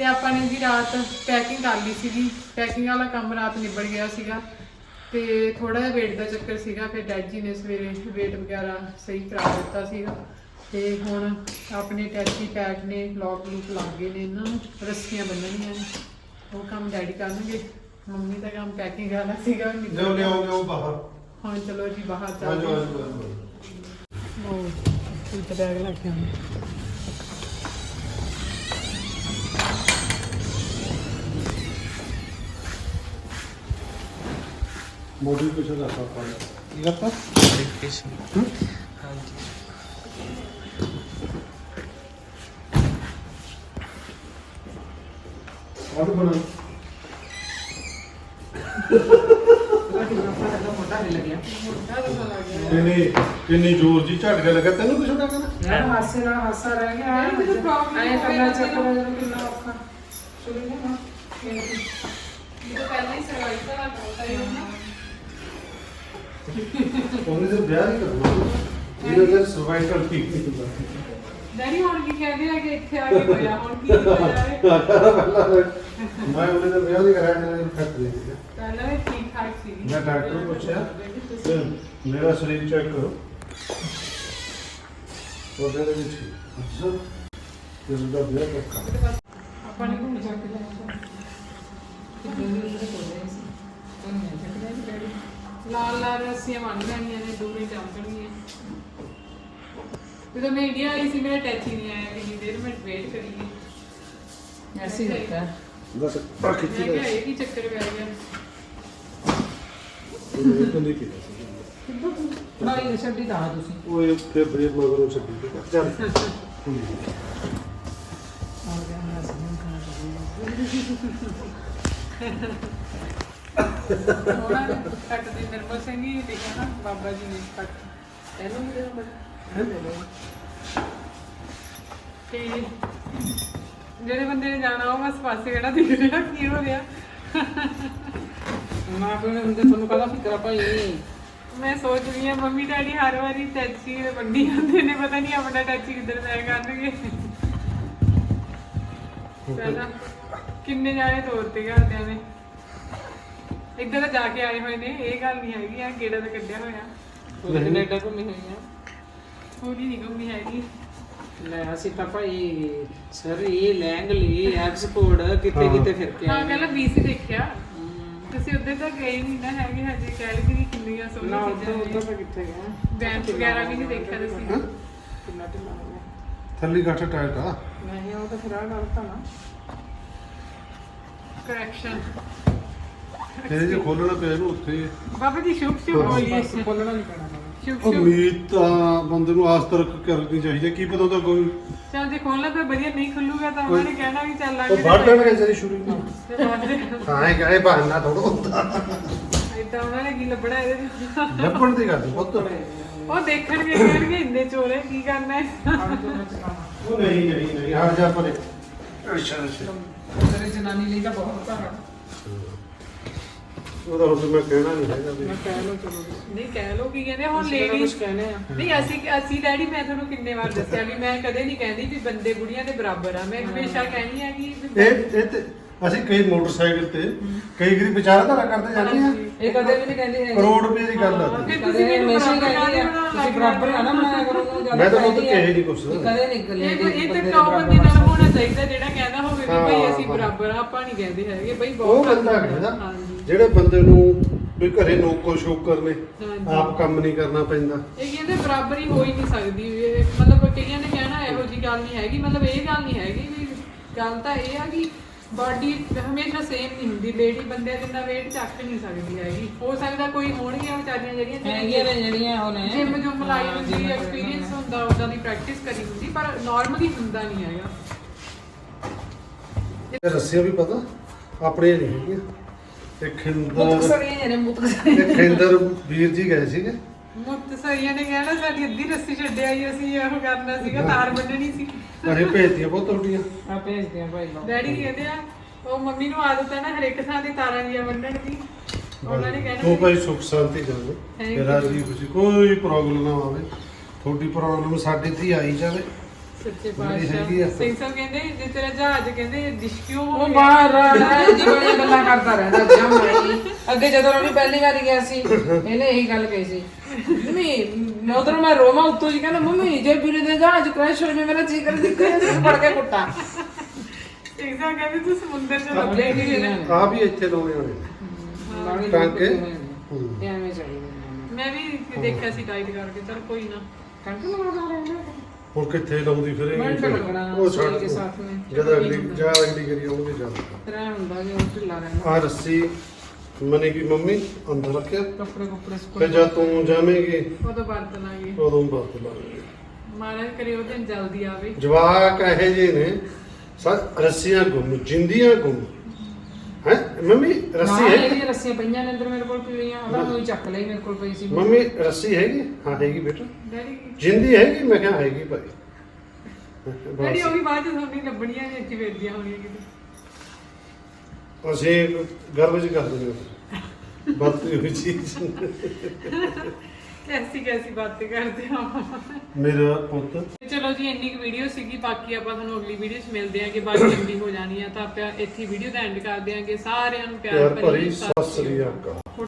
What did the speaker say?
ਤੇ ਆਪਾਂ ਨੇ ਜੀ ਰਾਤ ਪੈਕਿੰਗ ਕਰ ਲਈ ਸੀਗੀ। ਪੈਕਿੰਗ ਵਾਲਾ ਕੰਮ ਰਾਤ ਨਿਬੜ ਗਿਆ ਸੀਗਾ। ਤੇ ਥੋੜਾ ਜਿਹਾ ਵੇਟ ਦਾ ਚੱਕਰ ਸੀਗਾ ਫਿਰ ਡੈਡ ਜੀ ਨੇ ਸਵੇਰੇ ਵੇਟ ਵਗੈਰਾ ਸਹੀ ਕਰਾ ਦਿੱਤਾ ਸੀਗਾ। ਤੇ ਹੁਣ ਆਪਣੇ ਟੈਚੀ ਪੈਕ ਨੇ ਲੌਕ ਲੂਕ ਲੱਗ ਨੇ ਇਹਨਾਂ ਨੂੰ ਰੱਸੀਆਂ ਬੰਨਣੀਆਂ ਨੇ। ਉਹ ਕੰਮ ਡੈਡੀ ਕਰਨਗੇ। ਮੰਮੀ ਦਾ ਕੰਮ ਪੈਕਿੰਗ ਵਾਲਾ ਸੀਗਾ ਲਿਓ। ਲਿਓ ਲਿਓ ਬਾਹਰ। ਹੁਣ ਚਲੋ ਜੀ ਬਾਹਰ ਚੱਲਦੇ ਹਾਂ। ਆਜੋ ਉਹ ਸੂਟ ਬੈਗ ਲੈ ਕੇ ਆਉਂਦੇ। ਕੁਛ ਦਾ ਪਾਪਾ ਕੀ ਕਰਤਾ? ਹਾਂਜੀ। ਆਟੋ ਬਣਾ ਕਿੰਨੀ ਕਿੰਨੀ ਜ਼ੋਰ ਜੀ ਝਟਕਾ ਲੱਗਾ। ਤੈਨੂੰ ਕੁਛ ਨਾ ਕਹਿੰਦਾ? ਯਾਰ ਹਾਸੇ ਨਾਲ ਹਾਸਾ ਰਹਿ ਗਿਆ। ਐ ਹੋ ਕਰਨਾ ਚੱਕਰ ਕਿੰਨਾ ਔਖਾ। ਚਲੋ ਨਾ ਇਹ ਤਾਂ ਪਹਿਲਾਂ ਹੀ ਸਰਵਾਈਕਲ ਦਾ ਬਹੁਤ ਹੈ ਨਾ ਉਹਨੇ ਤੇ ਵਿਆਹ ਹੀ ਕਰਨਾ। ਇਹਦਾ ਤੇ ਸਰਵਾਈਕਲ ਠੀਕ ਨਹੀਂ ਹੁੰਦਾ ਡੈਡੀ ਹੁਣ ਕੀ ਕਹਿੰਦੇ ਆ ਕਿ ਇੱਥੇ ਆ ਕੇ ਹੋਇਆ? ਹੁਣ ਕੀ ਕੀਤਾ ਜਾਵੇ? ਮੈਂ ਉਹਨੇ ਤੇ ਵਿਆਹ ਨਹੀਂ ਕਰਾਇਆ ਨੇ ਫੱਟ ਦੇ ਦਿੱਤਾ। ਪਹਿਲਾਂ ਇਹ ਠੀਕ ਠਾਕ ਸੀ। ਮੈਂ ਡਾਕਟਰ ਨੂੰ ਪੁੱਛਿਆ ਤੇ ਮੇਰਾ ਸਰੀਰ ਚੈੱਕ ਕਰੋ। ਉਹਦੇ ਦੇ ਵਿੱਚ ਅੱਛਾ। ਤੇ ਉਹਦਾ ਵਿਆਹ ਪੱਕਾ ਆਪਾਂ ਨੇ ਘੁੰਮ ਜਾ ਕੇ ਲਾਲ ਲਾਲ ਰੱਸੀਆਂ ਬਣ ਜਾਣੀਆਂ ਨੇ ਦੂਰੇ ਚੱਲਣਗੀਆਂ ਜਦੋਂ ਮੈਂ ਇੰਡੀਆ ਆਈ ਸੀ ਮੇਰਾ ਟੈਚ ਹੀ ਨਹੀਂ ਆਇਆ ਕਿੰਨੀ ਦੇਰ ਮੈਂ ਵੇਟ ਕਰੀ ਐਸੀ ਹੁੰਦਾ। ਬਸ ਮੈਂ ਖਿੱਚੀ ਕਿਹਾ ਦਾ ਇਹ ਕੀ ਚੱਕਰ ਪੈ ਗਿਆ? ਇਹ ਤੋਂ ਨਹੀਂ ਪੀਦਾ ਬਣਾਈ ਛੱਡੀ ਤਾਂ ਤੁਸੀਂ। ਉਹ ਫਿਰ ਬ੍ਰੇਕ ਮਗਰੋਂ ਛੱਡੀ ਤੇ ਚੱਲ। ਆ ਗਿਆ ਮੈਂ ਸਮਝ ਖਾਣਾ ਉਹਨਾਂ ਨੇ ਕੱਟ ਦੀ ਨਿਰਮਲ ਸਿੰਘ ਹੀ ਲਿਖਿਆ ਨਾ ਬਾਬਾ ਜੀ ਨੇ ਕੱਟ ਇਹਨੂੰ ਵੀ ਦੇਣਾ ਬੜਾ ਤੇ ਜਿਹੜੇ ਬੰਦੇ ਨੇ ਜਾਣਾ ਉਹ ਬਸ ਪਾਸੇ ਕਿਹੜਾ ਦਿਖ ਰਿਹਾ ਕੀ ਹੋ ਰਿਹਾ? ਨਾ ਕੋਈ ਹੁੰਦੇ ਤੁਹਾਨੂੰ ਕਹਦਾ ਫਿਕਰਾ ਭਾਈ? ਮੈਂ ਸੋਚ ਰਹੀ ਹਾਂ ਮੰਮੀ ਡੈਡੀ ਹਰ ਵਾਰੀ ਟੈਚੀ ਵੱਡੀ ਜਾਂਦੇ ਨੇ ਪਤਾ ਨਹੀਂ ਆਪਣਾ ਟੈਚੀ ਕਿੱਧਰ ਪੈ ਕਰਨਗੇ ਪਹਿਲਾਂ ਕਿੰਨੇ ਜਾਣੇ ਤੋਰਤੇ ਘਰਦਿਆਂ ਨੇ। ਇੱਧਰ ਤਾਂ ਜਾ ਕੇ ਆਏ ਹੋਏ ਨੇ ਇਹ ਗੱਲ ਨਹੀਂ ਹੈਗੀ ਆ ਕਿਹੜਾ ਤਾਂ ਕੱਢਿਆ ਹੋਇਆ। ਪੂਰੇ ਕੈਨੇਡਾ ਘੁੰਮੀ ਹੋਈ ਆ? ਪੂਰੀ ਨਹੀਂ ਗੁੰਮੀ ਹੈਗੀ। ਲੈ ਅਸੀਂ ਤਾਂ ਭਾਈ ਸਰ ਇਹ ਲੈਂਗਲੀ ਐਕਸਪੋਰਟ ਕਿਤੇ ਕਿਤੇ ਫਿਰ ਕੇ ਹਾਂ ਆਏ ਪਹਿਲਾਂ ਬੀਸੀ ਦੇਖਿਆ। ਤੁਸੀਂ ਉੱਧਰ ਤਾਂ ਗਏ ਨਹੀਂ ਨਾ ਹੈਗੇ ਹਜੇ ਕੈਲਗਰੀ ਕਿੰਨੀਆਂ ਨਾ ਸੋਹਣੀਆਂ ਉੱਧਰ ਚੀਜ਼ਾਂ ਉੱਧਰ ਨੇ ਤਾਂ ਕਿੱਥੇ ਗਏ ਬੈਂਚ ਵਗੈਰਾ ਵੀ ਨਹੀਂ ਦੇਖਿਆ ਤੁਸੀਂ? ਕਿੰਨਾ ਢਿੱਲਾ ਹੋ ਗਿਆ? ਥੱਲੀ ਗੱਠ ਟਾਇਟ ਆ। ਨਹੀਂ ਉਹ ਤਾਂ ਫਿਰ ਆ ਕਰਤਾ ਨਾ। ਕਰੈਕਸ਼ਨ ਤੇਰੇ ਜੇ ਖੋਲਣਾ ਪਿਆ ਇਹਨੂੰ ਉੱਥੇ। ਹੀ। ਬਾਬਾ ਜੀ ਸ਼ੁਭ ਸ਼ੁਭ ਬੋਲੀਏ ਖੋਲਣਾ ਨਹੀਂ ਪੈਣਾ। ਸ਼ੁਭ ਉਹ ਸ਼ੁਭ। ਉਮੀਦ ਤਾਂ ਬੰਦੇ ਨੂੰ ਆਸ ਤੱਕ ਕਰਨੀ ਚਾਹੀਦੀ ਹੈ। ਕੀ ਪਤਾ ਉਹਦਾ ਕੋਈ ਚੱਲ ਜੇ ਖੋਲਣਾ ਤਾਂ ਵਧੀਆ ਨਹੀਂ ਖੁੱਲੂਗਾ ਤਾਂ ਉਹਨਾਂ ਨੇ ਕਹਿਣਾ ਵੀ ਚੱਲ ਲੱਗ। ਉਹ ਵੱਢ ਦੇਣਗੇ ਜਿਹੜੀ ਸ਼ੁਰੂ ਨੂੰ ਤੇ ਹਾਂ ਇਹ ਕਹੇ ਬਹਾਨਾ ਥੋੜਾ ਹੁੰਦਾ। ਏਦਾਂ ਉਹਨਾਂ ਨੇ ਕੀ ਲੱਭਣਾ ਇਹਦੇ ਵਿੱਚ? ਲੱਭਣ ਦੀ ਗੱਲ ਪੁੱਤ। ਉਹ ਦੇਖਣਗੇ ਕਹਿਣਗੇ ਇੰਨੇ ਚੋਲੇ ਕੀ ਕਰਨਾ ਹੈ? ਤੋਂ ਉਹ ਨਹੀਂ ਨਹੀਂ ਨਹੀਂ। ਹਟ ਜਾ ਪਰੇ। ਅੱਛਾ ਅੱਛਾ। ਤੇਰੇ ਜਨਾਨੀ ਲਈ ਤਾਂ ਬਹੁਤ ਭਾਰਾ ਉਹਦਾ ਹੁਣ ਮੈਂ ਕਹਿਣਾ ਨਹੀਂ ਹੈਗਾ ਵੀ। ਮੈਂ ਕਹਿ ਲਓ ਚਲੋ। ਨਹੀਂ ਕਹਿ ਲੋ ਕੀ ਕਹਿੰਦੇ ਹੁਣ ਅਸੀਂ ਕਿਹੜਾ ਲੇਡੀਜ਼ ਕੁਛ ਕਹਿੰਦੇ ਆ? ਨਹੀਂ ਅਸੀਂ ਅਸੀਂ ਡੈਡੀ ਮੈਂ ਤੁਹਾਨੂੰ ਕਿੰਨੇ ਵਾਰ ਦੱਸਿਆ ਵੀ ਮੈਂ ਕਦੇ ਨਹੀਂ ਕਹਿੰਦੀ ਵੀ ਬੰਦੇ ਬੁੜੀਆਂ ਦੇ ਬਰਾਬਰ ਆ। ਮੈਂ ਹਮੇਸ਼ਾ ਕਹਿੰਦੀ ਆ ਕਿ ਵੀ ਇਹ ਇਹ ਤੇ ਅਸੀਂ ਕਈ ਮੋਟਰਸਾਈਕਲ ਤੇ ਕਈ ਗਰੀ ਵਿਚਾਰਧਾਰਾ ਕਰਦੇ ਜਾਂਦੇ ਆ ਇਹ ਕਦੇ ਵੀ ਨਹੀਂ ਕਹਿੰਦੀ ਹੈਗੀ। ਕਰੋੜ ਰੁਪਏ ਦੀ ਗੱਲ ਆ ਹਾਂ, ਤੇ ਫਿਰ ਕਦੇ ਤੁਸੀਂ ਮੈਨੂੰ ਹਮੇਸ਼ਾ ਹੀ ਬਰਾਬਰ ਕਹਿੰਦੀ ਆ, ਤੁਸੀਂ ਬਰਾਬਰ ਨਾ ਨਾ ਬਣਾਇਆ ਕਰੋ ਉਹਨੂੰ ਜ਼ਿਆਦਾ ਮੈਂ ਤਾਂ ਉਹ ਕਹਿੰਦੀ ਆ। ਕਹੇ ਨਹੀਂ ਕੁਛ। ਕਦੇ ਨਹੀਂ ਗੱਲੇ ਇਹ ਦੀ ਇਹ ਤੇ ਬੰਦੇ ਨਾਲ ਹੋਣਾ ਚਾਹੀਦਾ ਜਿਹੜਾ ਕਹਿੰਦਾ ਹੋਵੇ ਵੀ ਹਾਂ, ਭਾਈ ਅਸੀਂ ਹਾਂ। ਬਰਾਬਰ ਆ ਆਪਾਂ ਨਹੀਂ ਕਹਿੰਦੇ ਹੈਗੇ ਭਾਈ ਉਹ ਬਹੁਤ ਬੰਦਾ ਕਹਿੰਦਾ ਹਾਂਜੀ ਜਿਹੜੇ ਬੰਦੇ ਨੂੰ ਵੀ ਘਰੇ ਨੌਕਰ ਸ਼ੋਕਰ ਨੇ ਹਾਂਜੀ। ਆਪ ਕੰਮ ਨਹੀਂ ਕਰਨਾ ਪੈਂਦਾ ਇਹ ਕਹਿੰਦੇ ਬਰਾਬਰੀ ਹੋ ਹੀ ਨਹੀਂ ਸਕਦੀ ਵੀ ਇਹ ਮਤਲਬ ਕਈਆਂ ਨੇ ਕਹਿਣਾ ਇਹੋ ਜੀ ਗੱਲ ਨਹੀਂ ਹੈਗੀ ਮਤਲਬ ਇਹ ਗੱਲ ਨਹੀਂ ਹੈਗੀ ਵੀ ਗੱਲ ਤਾਂ ਇਹ ਆ ਕਿ ਬਾਡੀ ਹਮੇਸ਼ਾ ਸੇਮ ਨਹੀਂ ਹੁੰਦੀ ਲੇਡੀ ਬੰਦੇ ਜਿੰਨਾ weight ਚੱਕ ਨਹੀਂ ਸਕਦੀ ਹੈਗੀ। ਹੋ ਸਕਦਾ ਕੋਈ ਹੋਣਗੀਆਂ ਵਿਚਾਰੀਆਂ ਜਿਹੜੀਆਂ ਹੈਗੀਆਂ ਨੇ ਜਿਹੜੀਆਂ ਉਹ ਨੇ। ਜਿਮ ਜੁਮ ਲਾਈ ਹਾਂ, ਹੁੰਦੀ ਐਕਸਪੀਰੀਅੰਸ ਹੁੰਦਾ ਉਹਦਾ ਦੀ ਪ੍ਰੈਕਟਿਸ ਕਰੀ ਹੁੰਦੀ ਪਰ ਨਾਰਮਲੀ ਹੁੰਦਾ ਨਹੀਂ ਹੈਗਾ। ਇਹ ਰੱਸੀਆਂ ਵੀ ਪਤਾ? ਆਪਣੀਆਂ ਨਹੀਂ ਹੈਗੀਆਂ। ਇਹ ਖਿੰਦਰ ਮੁਕਸਰੀਆਂ ਨੇ ਮੁਕਸਰੀਆਂ ਇਹ ਖਿੰਦਰ ਵੀਰ ਜੀ ਗਏ ਸੀਗੇ। ਮੁਕਤਸਰੀਆਂ ਨੇ ਕਹਿਣਾ ਸਾਡੀ ਅੱਧੀ ਰੱਸੀ ਛੱਡਿਆ ਹੀ ਅਸੀਂ ਇਹੋ ਕਰਨਾ ਸੀਗਾ ਤਾਰ ਬੰਨਣੀ ਸੀ। ਅਰੇ ਭੇਜਦੀਆਂ ਬਹੁਤ ਟੁੱਟੀਆਂ ਆ ਭੇਜਦੇ ਆ ਭਾਈ ਲਓ ਡੈਡੀ ਕਹਿੰਦੇ ਆ ਉਹ ਮੰਮੀ ਨੂੰ ਆਦਤ ਹੈ ਨਾ ਹਰੇਕ ਥਾਂ ਦੀ ਤਾਰਾਂ ਦੀਆਂ ਬੰਨਣ ਦੀ। ਉਹਨਾਂ ਨੇ ਕਹਿਣਾ ਤੂੰ ਭਾਈ ਸੁਖ ਸ਼ਾਂਤੀ ਜਾਵੇ Thank ਤੇਰਾ ਜੀ ਖੁਸ਼ੀ ਕੋਈ ਪ੍ਰੋਬਲਮ ਨਾ ਆਵੇ। ਤੁਹਾਡੀ ਪ੍ਰੋਬਲਮ ਸਾਡੇ ਤੇ ਹੀ ਆਈ ਜਾਵੇ। ਸੱਚੇ ਹੈਗੀ ਆ। ਪਾਤਸ਼ਾਹ ਸਿੰਘ ਸਾਹਿਬ ਕਹਿੰਦੇ ਜੇ ਤੇਰਾ ਜਹਾਜ਼ ਕਹਿੰਦੇ ਦਿਸ਼ਕਿਓ ਹੋ ਉਹ ਗਿਆ। ਬਾਹਰ ਰਹਿ ਜੀ ਬੜੀਆਂ ਗੱਲਾਂ ਕਰਦਾ ਰਹਿੰਦਾ ਜਮ ਨਹੀਂ ਅੱਗੇ ਜਦੋਂ ਰਵੀ ਪਹਿਲੀ ਵਾਰੀ ਗਿਆ ਸੀ ਇਹਨੇ ਇਹੀ ਗੱਲ ਕਹੀ ਸੀ ਮੰਮੀ ਮੈਂ ਉਧਰ ਮੈਂ ਰੋਮਾ ਉੱਤੋਂ ਜੀ ਕਹਿੰਦਾ ਮੰਮੀ ਜੇ ਵੀਰੇ ਦੇ ਜਹਾਜ਼ ਕ੍ਰੈਸ਼ ਹੋ ਜਾਵੇ ਮੇਰਾ ਜੀ ਕਰ ਦਿੱਕਤ ਹੈ ਫੜ ਕੇ ਕੁੱਟਾ। ਸਿੰਘ ਸਾਹਿਬ ਕਹਿੰਦੇ ਤੂੰ ਸਮੁੰਦਰ ਚ ਲੱਭੇ ਕੀ ਨੇ ਆ ਵੀ ਇੱਥੇ ਲਾਉਣੇ ਹੋਣੇ। ਲਾਣੀ ਟਾਂਕੇ? ਹੂੰ ਐਵੇਂ ਚੱਲਦਾ ਮੈਂ ਵੀ ਦੇਖਿਆ ਸੀ ਟਾਈਟ ਕਰਕੇ ਚਲ ਕੋਈ ਨਾ। ਕੰਟ ਲਗਾ ਰਹੇ ਨੇ ਹੁਣ ਕਿੱਥੇ ਲਾਉਂਦੀ ਫਿਰ ਮੈਂ ਲੱਗਣਾ ਉਹ ਛੱਡ ਕੇ। ਸਾਥ में ਜਦ ਅਗਲੀ ਜਾਂ ਅਗਲੀ ਕਰੀ ਆਉਂਗੇ ਹੁੰਦਾ ਜੇ ਉਹ ਢਿੱਲਾ ਰਹਿੰਦਾ। ਆ ਰੱਸੀ ਮਨੇ ਕੀ ਮੰਮੀ ਅੰਦਰ ਰੱਖਿਆ। ਕੱਪੜੇ ਕੁੱਪੜੇ ਫਿਰ ਜਦ ਤੂੰ ਜਾਵੇਂਗੀ ਉਦੋਂ ਵਰਤ ਲਾਂਗੇ ਉਦੋਂ ਵਰਤ ਲਾਂਗੇ ਮਹਾਰਾਜ ਕਰੇ ਉਹ ਦਿਨ ਜਲਦੀ ਆਵੇ। ਜਵਾਕ ਇਹੋ ਜਿਹੇ ਨੇ ਸਾ ਰੱਸੀਆਂ ਗੁੰਮ ਜਿੰਦੀਆਂ ਗੁੰਮ। ਹੈ? ਮੰਮੀ ਰੱਸੀ ਹੈ ਹੈ ਇਹ ਰੱਸੀਆਂ ਪਈਆਂ ਨੇ ਅੰਦਰ ਮੇਰੇ ਕੋਲ ਪਈਆਂ ਉਹਦਾ ਕੋਈ ਚੱਕ ਲਈ ਮੇਰੇ ਕੋਲ ਪਈ ਸੀ। ਮੰਮੀ ਰੱਸੀ ਹੈਗੀ? ਹਾਂ ਹੈਗੀ ਬੇਟਾ। ਡੈਡੀ ਜਿੰਦੀ ਹੈਗੀ? ਮੈਂ ਕਿਹਾ ਹੈਗੀ ਭਾਈ। ਡੈਡੀ ਉਹ ਬਸ। ਵੀ ਬਾਅਦ ਚ ਤੁਹਾਨੂੰ ਲੱਭਣੀਆਂ ਨੇ ਇੱਥੇ ਵੇਚਦੀਆਂ ਹੋਣੀਆਂ ਕਿਤੇ। ਅਸੀਂ ਹਾਂ। ਹੋਈ ਚੀਜ਼ ਕੈਸੀ ਕੈਸੀ ਬਾतें ਕਰਦੇ ਮੇਰਾ ਪੁੱਤ ਚਲੋ ਜੀ ਇੰਨੀ ਕੁ ਵੀਡੀਓ ਸੀਗੀ ਬਾਕੀ ਆਪਾਂ ਤੁਹਾਨੂੰ ਅਗਲੀ ਵੀਡੀਓ 'ਚ ਮਿਲਦੇ ਆਂਗੇ ਬਾਕੀ ਲੰਬੀ ਹੋ ਜਾਣੀ ਆ ਤਾਂ ਆਪਾਂ ਇੱਥੇ ਵੀਡੀਓ ਦਾ ਐਂਡ ਕਰ ਦਿਆਂਗੇ। ਸਾਰਿਆਂ ਨੂੰ ਪਿਆਰ ਭਰੀ ਸਤਿ ਸ੍ਰੀ ਅਕਾਲ।